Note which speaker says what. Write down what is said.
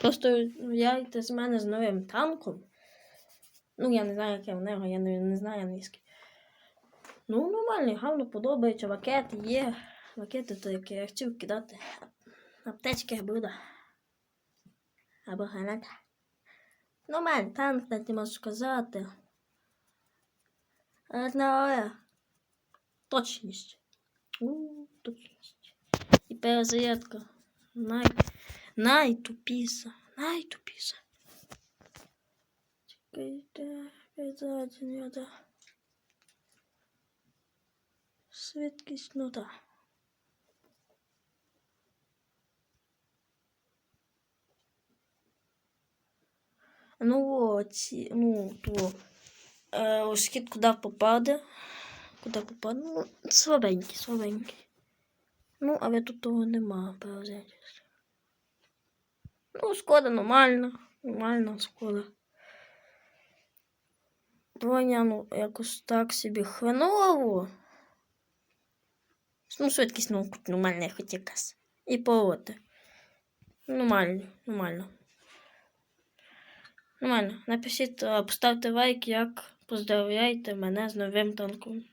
Speaker 1: Просто в'яйте з мене з новим танком. Ну, я не знаю, яке в нього, я не, не знаю англійський. Ну, нормальний, гарно подобається. Ракети є. Ракети, то які я хотів кидати. Аптечки буде. Або граната. Нормальний танк, навіть не можу сказати. Але точність. У, точність. І перезарядка. Най... Найтупіша. Найтупіша. Чекайте, перезарядження, Швидкість, ну так. Ну, оці, ну, то е, ось хід куди попаде. Куди попаде? Ну, слабенький, слабенький. Ну, але тут того нема, перезарядження. Ну, шкода нормально, нормально, шкода. Броня, ну, якось так собі хреново. Ну, швидкість, ну, нормальна, хоч якась. І поводи. Нормально, нормально. Нормально. Напишіть, а, поставте лайк, як поздравляйте мене з новим танком.